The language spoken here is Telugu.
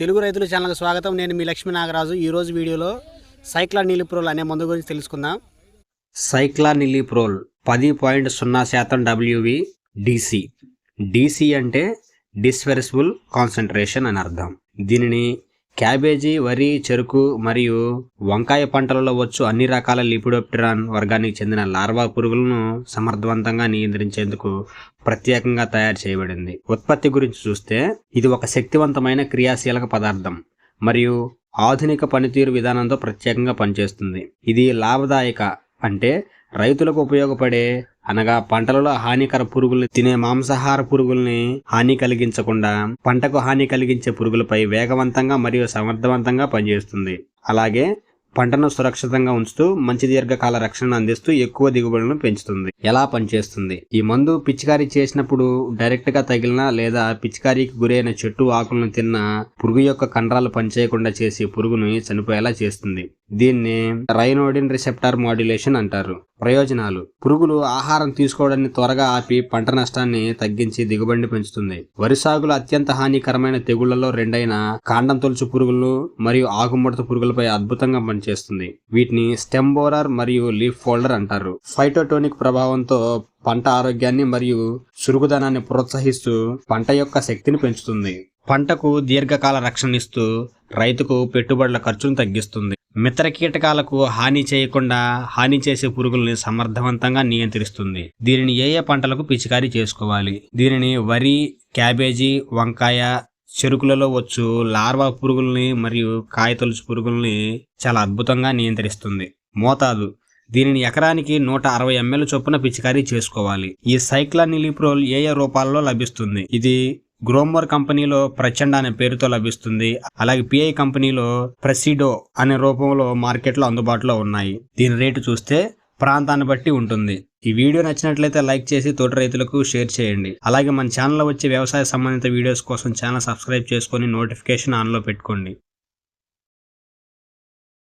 తెలుగు రైతుల ఛానల్కి స్వాగతం. నేను మీ లక్ష్మీ నాగరాజు. ఈరోజు వీడియోలో సైక్లా నిలిప్రోల్ అనే మందు గురించి తెలుసుకుందాం. సైక్లా నిలిప్రోల్ పది పాయింట్ సున్నా శాతం డబ్ల్యూవి డిసి డిసి అంటే డిస్వెరసిబుల్ కాన్సన్ట్రేషన్ అని అర్థం. దీనిని క్యాబేజీ వరి చెరుకు మరియు వంకాయ పంటలలో వచ్చు అన్ని రకాల లిపిడోప్టెరాన్ వర్గానికి చెందిన లార్వా పురుగులను సమర్థవంతంగా నియంత్రించేందుకు ప్రత్యేకంగా తయారు చేయబడింది. ఉత్పత్తి గురించి చూస్తే ఇది ఒక శక్తివంతమైన క్రియాశీలక పదార్థం మరియు ఆధునిక పనితీరు విధానంతో ప్రత్యేకంగా పనిచేస్తుంది. ఇది లాభదాయక అంటే రైతులకు ఉపయోగపడే అనగా పంటలలో హానికర పురుగుల్ని తినే మాంసాహార పురుగుల్ని హాని కలిగించకుండా పంటకు హాని కలిగించే పురుగులపై వేగవంతంగా మరియు సమర్థవంతంగా పనిచేస్తుంది. అలాగే పంటను సురక్షితంగా ఉంచుతూ మంచి దీర్ఘకాల రక్షణను అందిస్తూ ఎక్కువ దిగుబడులను పెంచుతుంది. ఎలా పనిచేస్తుంది? ఈ మందు పిచికారీ చేసినప్పుడు డైరెక్ట్గా తగిలిన లేదా పిచికారీకి గురైన చెట్టు ఆకులను తిన్న పురుగు యొక్క కండరాలు పనిచేయకుండా చేసి పురుగుని చనిపోయేలా చేస్తుంది. దీన్ని రైనోడిన్ రిసెప్టార్ మాడ్యులేషన్ అంటారు. ప్రయోజనాలు. పురుగులు ఆహారం తీసుకోవడాన్ని త్వరగా ఆపి పంట నష్టాన్ని తగ్గించి దిగుబడిని పెంచుతుంది. వరి సాగులో అత్యంత హానికరమైన తెగుళ్ళలో రెండైన కాండం తొలుచు పురుగులు మరియు ఆకుముడత పురుగులపై అద్భుతంగా పనిచేస్తుంది చేస్తుంది. వీటిని స్టెమ్ బోరర్ మరియు లీఫ్ ఫోల్డర్ అంటారు. ఫైటోటోనిక్ ప్రభావంతో పంట ఆరోగ్యాన్ని మరియు చురుకుదనాన్ని ప్రోత్సహిస్తూ పంట యొక్క శక్తిని పెంచుతుంది. పంటకు దీర్ఘకాల రక్షణ ఇస్తూ రైతుకు పెట్టుబడుల ఖర్చును తగ్గిస్తుంది. మిత్ర కీటకాలకు హాని చేయకుండా హాని చేసే పురుగుల్ని సమర్థవంతంగా నియంత్రిస్తుంది. దీనిని ఏ ఏ పంటలకు పిచికారీ చేసుకోవాలి? దీనిని వరి క్యాబేజీ వంకాయ చెరుకులలో వచ్చు లార్వా పురుగుల్ని మరియు కాయతొలుచు పురుగుల్ని చాలా అద్భుతంగా నియంత్రిస్తుంది. మోతాదు. దీనిని ఎకరానికి నూట అరవై ఎంఎల్ చొప్పున పిచికారీ చేసుకోవాలి. ఈ సైక్లానిలిప్రోల్ ఏ ఏ రూపాల్లో లభిస్తుంది? ఇది గ్రోమర్ కంపెనీలో ప్రచండ అనే పేరుతో లభిస్తుంది. అలాగే పిఐ కంపెనీలో ప్రెసిడో అనే రూపంలో మార్కెట్లో అందుబాటులో ఉన్నాయి. దీని రేటు చూస్తే ప్రాంతాన్ని బట్టి ఉంటుంది. ఈ వీడియో నచ్చినట్లయితే లైక్ చేసి తోటి రైతులకు షేర్ చేయండి. అలాగే మన ఛానల్లో వచ్చే వ్యవసాయ సంబంధిత వీడియోస్ కోసం ఛానల్ సబ్స్క్రైబ్ చేసుకొని నోటిఫికేషన్ ఆన్లో పెట్టుకోండి.